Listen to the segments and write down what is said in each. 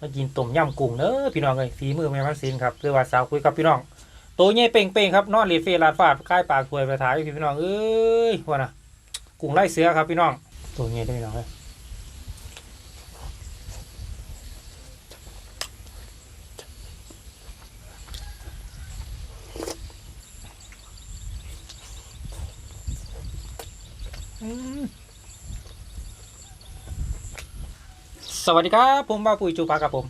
มากินต้มยำกุ้งเด้อพี่น้องเลยฝีมือแม่พันศิลครับเรื่อว่าสาวคุยกับพี่น้องตัวใหญ่เป่งๆครับนอนรีเฟรลาดฟาดใกล้ปากถวยไปถ่ายพี่น้องเอ้ยว่านะกุ้งไล่เสือครับพี่น้องตัวใหญ่ได้พี่น้องเลยอืม สวัสดีครับผมบ้าปุ๋ยจูปาครับผม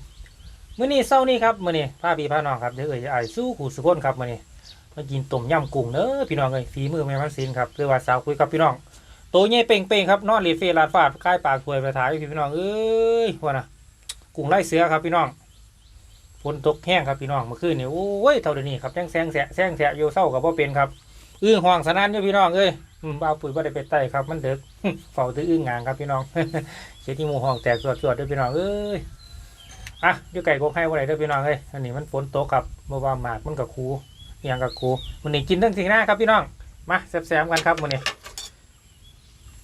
มื้อนี้เช้านี้ครับมื้อนี้พาพี่พาน้องครับเดี๋ยวเอ่ยไอ้สู้ขู่สุกคนครับมื้อนี้มากินต้มยำกุ้งเด้อพี่น้องเอ้ยฝีมือแม่พันศิลครับหรือว่าสาวคุยกับพี่น้องตัวใหญ่เป่งๆครับนอนรีเฟลาดฟาดใกล้ปากถวยไปถ่ายพี่น้องเอ้ยว่านะกุ้งไล่เสือครับพี่น้องฝนตกแห้งครับพี่น้องเมื่อคืนนี่โอ้ยเท่าเดี๋ยวนี้ครับแซงแซงแสะแซงแสะอยู่เศร้ากับพ่อเป็นครับอื้อห่วงสนานอยู่พี่น้องเอ้ย บ้าปุ๋ยบ่ได้ไปไต่ครับ มันเด็กเฝ้าตื้ออึ้งงางครับพี่น้องเสียที่หมูห้องแตกสวดสวดด้วยพี่น้องเอ้ยอะอยู่ไก่กกให้วันไหนด้อพี่น้องเอ้ยอันนี้มันฝนตกครับเมื่อวานหมากมันกับครูอหย่างกับครูมันนี้กินทั้งสิ่งหน้าครับพี่น้องมาแซ่บๆกันครับวันนี้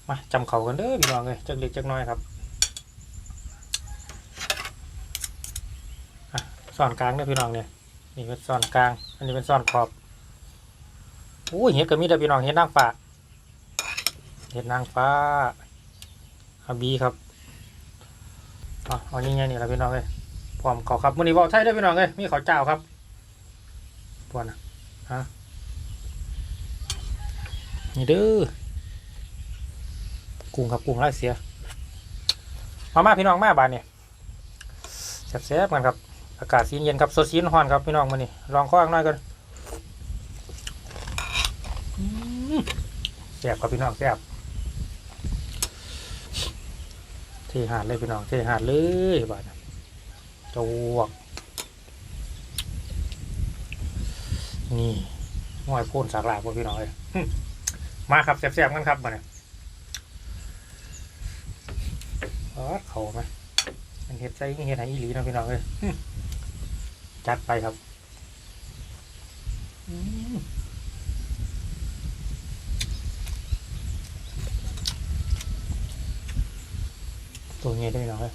มาจำเขากันเด้อพี่น้องเอ้ยจักเล็กจักน้อยครับซ่อนกลางเด้อพี่น้องเนี่ยนี่เป็นซ่อนกลาง อันนี้เป็นซ่อนขอบโอ้เห็ดก็มีเด้อพี่น้องเห็ดนางฟ้า เห็ดนางฟ้าอาบีครับอ๋อเอานี่ไงนี่แหละพี่น้องเลยพร้อมเขาครับวันนี้บอกไทยด้วยพี่น้องเลยมีเขาวเจ้าครับปวนนะฮะนี่เด้อกุ้งครับกุ้งไล่เสียมามาพี่น้องมาบานเนี่ยแซ่บๆกันครับอากาศสีเย็นครับสดสีฮ้อนครับพี่น้องมานี่ลองข้อข้างน้อยกันอืมแซ่บครับพี่น้องแซ่บ เทหาดเลยพี่น้องเทหาดเลยบาดน่ะจวก นี่หอยพ่นสากหลากพี่น้องเลยมาครับแซ่บๆกันครับมาเนี่ยเออเขาไหมมันเห็ดใจเห็ดไหอีหลีนะพี่น้องเลยจัดไปครับ ตัวเงี้ยได้พี่น้องเลย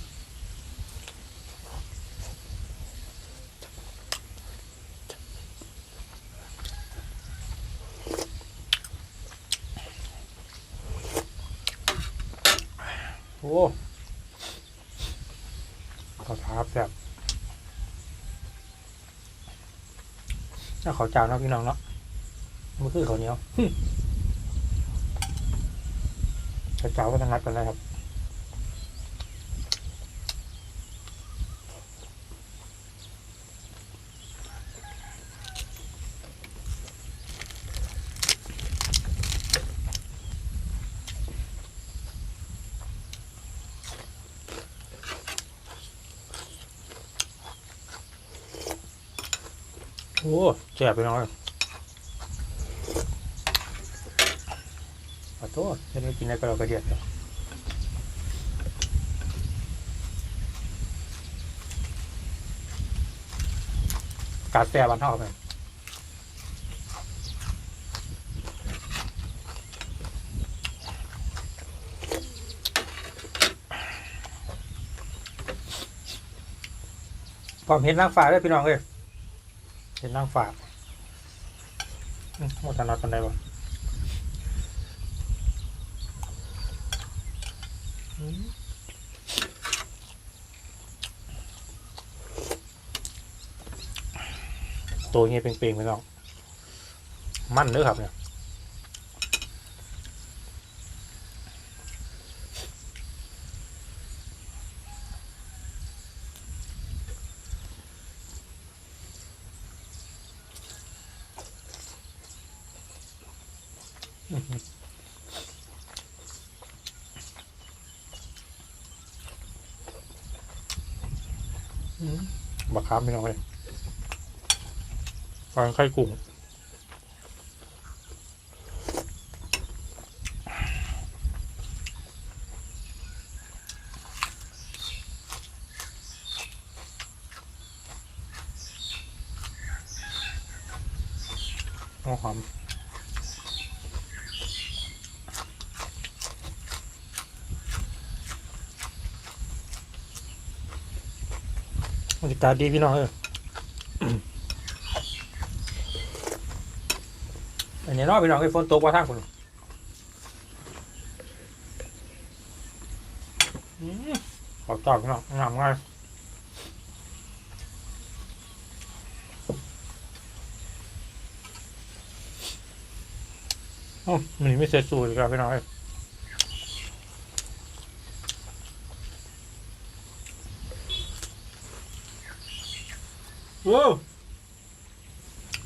โอ้ขอท้าแบบถ้าขาวเจ้าเนะพี่น้องเนาะมันคือเขาเนียวหึข้าวเจ้าก็ต้องงัดกันเลยครับ โอ้ แจ็บไปหน่อยขอโทษจะได้กินอะไรก็เรากระเดียดเนาะกาแฟบ้านเท่าไหร่ความเห็นนางฟ้าด้วยพี่น้องเลยเห็นนั่งฝาก หมดทันรัดกันได้บ่ตัวเงี้ยเป่งๆไปน้องมั่นเนื้อครับเนี่ย บักคามไม่น้องเลยฟังไข่กุ้ง บรรยากาศดีพี่น้องเอออันนี้เนอกพี่น้องไอ้ฝนตกว่าทางคนอืมขอตอบพี่น้องงามง่ายโอ้มันไม่เสร็จสูตรอีกแล้วพี่น้องเอ้ย ว้าว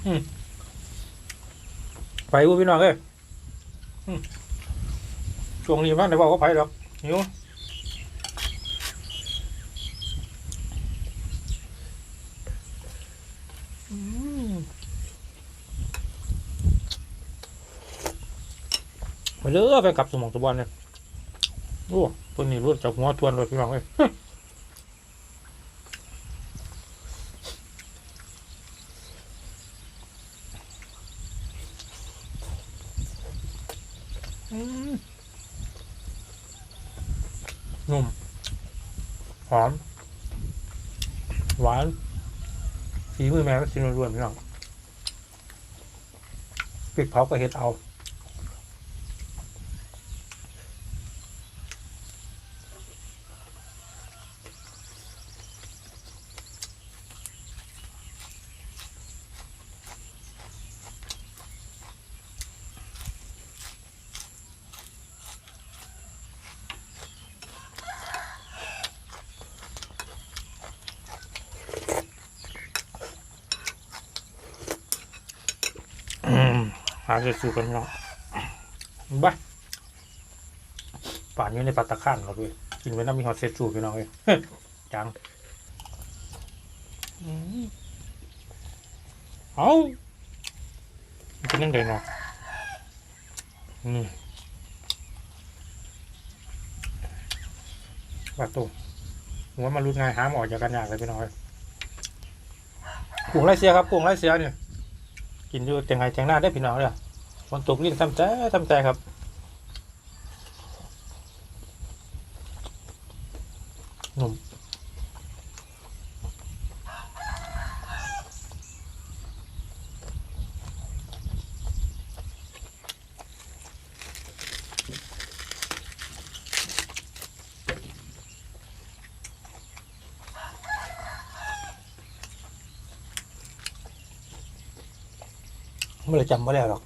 อืมไปวูพี่น้องเอ้ยอืมช่วงนี้บ้านไหนบอกว่าไปหรอกหิวอืมไปเด้อไปกลับสมองตะบอลเนี่ยโอ้ตัวนี้รู้จากหัวทวนเลยพี่น้องเอ้ย อืมนุ่ม หอม หวานฝีมือแม่ก็ ชิ้นรวนๆพี่น้องพริกเผาก็เฮ็ดเอา หาเสร็จสูกันพี่น้องบ้าป่านนี้ในปัตตะข้านเราด้วยกินไว้น้ำมีฮอตเสร็จสูพี่น้องเลยจังอืมเอามันเป็นยังไงเนาะนี่ว่าตุ้หัวมารุดง่ายหาหมอจากกันยากเลยพี่น้องเอ้ยกุ้งไรเสียครับกุ้งไรเสียเนี่ย กินอยู่จังไงจังหน้าได้พี่น้องเลยฝนตกลิ้นทำใจทำใจครับ ไม่ได้จำไม่ได้หรอก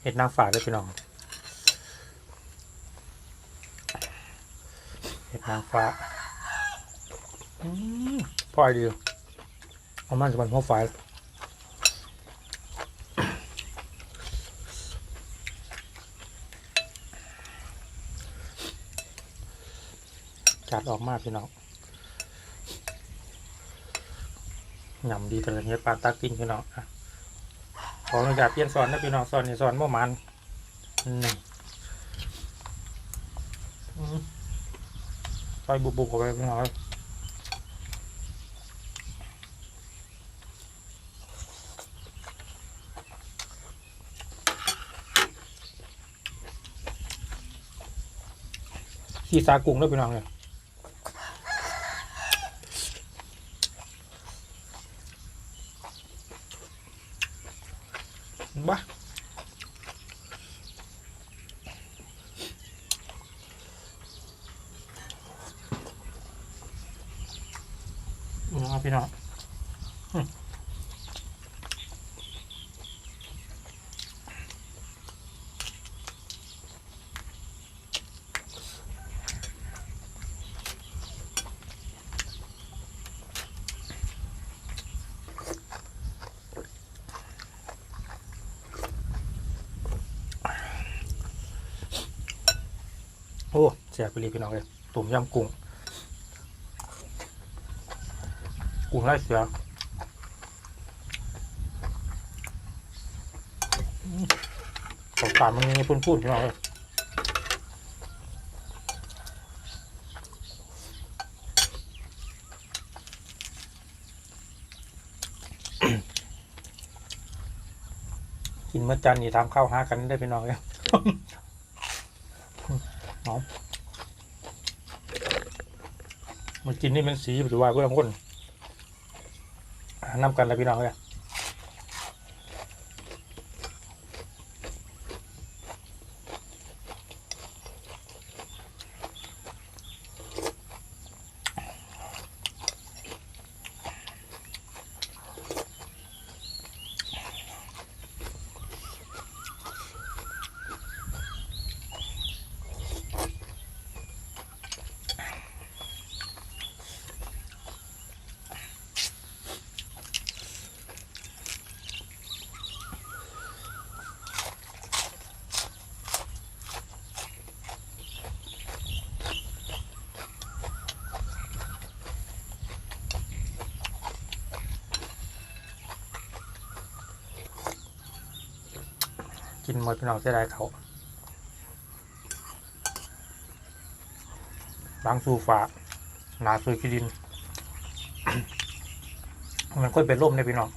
เห็ดนางฟ้าด้วยพี่น้องเห็ดนางฟ้า พ่อไอเดียเอามันจะเป็นหัวไฟจัดออกมากพี่น้องยำดีแต่ละเนี้ยปลาตากินพี่น้องอะขออนุญาตเปลี่ยนสอนนะพี่น้องสอนนี่สอนเมื่อมันนี่อืมใส่บุบๆเข้าไปพี่น้อง ขี้สากุ้งด้วยพี่น้องเลยบ้าเอาพี่น้อง อ้แซ่บไปรีพี่น้องเลยตุ่มยำกุ้งกุ้งไร้เสือตกตามมันยังพุ่นๆพี่น้องเลยกินเมื่อจันนี่ทำข้าวหากันได้พี่น้องเลย หอมมันกินนี่มันสีหรือว่าเพื่อนคนน้ำกันเลยพี่น้องเลย กินหมดพี่น้องเสียดายเขาบางสู่ฝาหนาสุยขี้ดิน มันค่อยเป็นร่มเนี่ยพี่น้อง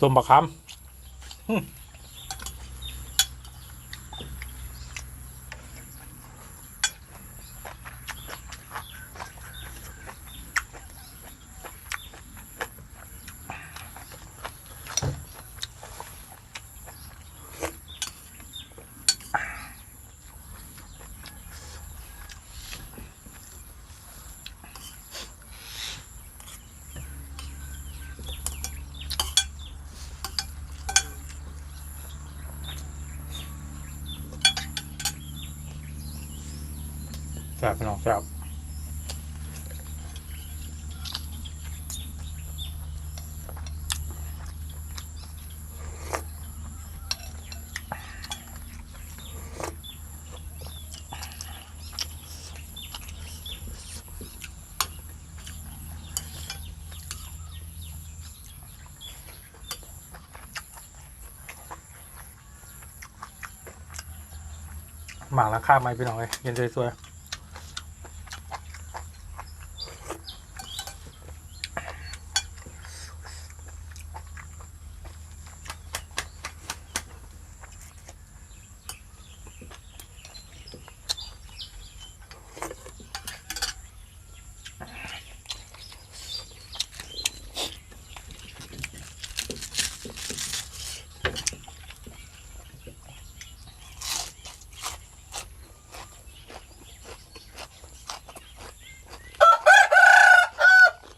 ต้มบะคำ อืมแซ่บพี่น้องแซ่บหมางราคาไหมพี่น้องเลยเย็นสวยๆ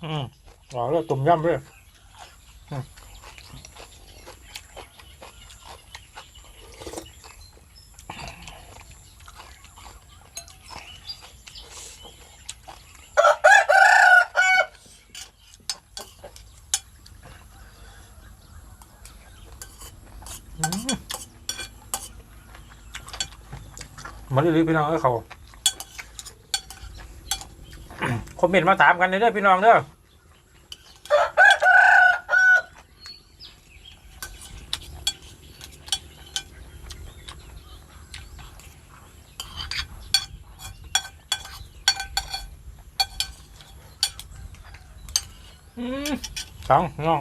อืมอ๋อแล้ว ต้มยำด้วยอืมอืมมาเรื่อยๆพี่น้องเอ้ยเขาคอมเมนต์มาถามกันเลยเด้อพี่น้องเด้อ อืม สองน้อง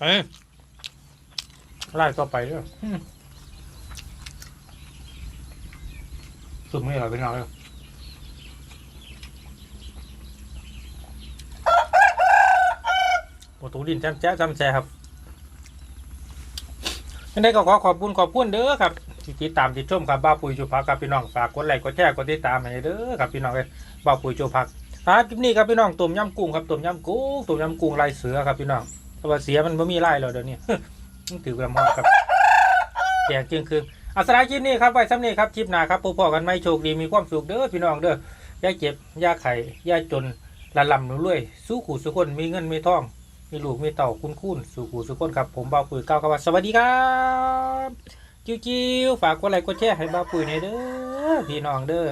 เฮ้ยไล่ต่อไปเด้อสุดไม่อร่อยเป็นเราเลยประตูดินแจ๊มแจ๊มแจ๊มแจ๊ครับยังไงก็ขอขอบคุณขอบคุณเด้อครับ ที่ติดตามติดชมครับบ้าปุ๋ยจูพักครับพี่น้องฝากกดไลค์กดแชร์กดติดตามให้เด้อครับพี่น้องเลยบ้าปุ๋ยจูพักอ่าคลิปนี้ครับพี่น้องต้มยำกุ้งครับต้มยำกุ้งต้มยำกุ้งลายเสือครับพี่น้องเพราะว่าเสียมันไม่มีลายแล้วเดี๋ยวนี้ถือแบบมากครับแจกจึงคืออาสาคลิปนี้ครับไว้ซ้ำนี้ครับคลิปหน้าครับพบกันไม่โชคดีมีความสุขเด้อพี่น้องเด้อย่าเจ็บย่าไข่ย่าจนละลำหนูรวย สู้ขู่สุคนมีเงินมีทอง มีลูกมีเต่าคุณคุณสู่ขู่สุคนครับ ผมบ้าปุ๋ยก้าวครับสวัสดีครับ กิ้วๆฝากกดไลค์กดแชร์ให้บ้าปุ๋ยหน่อยเด้อพี่น้องเด้อ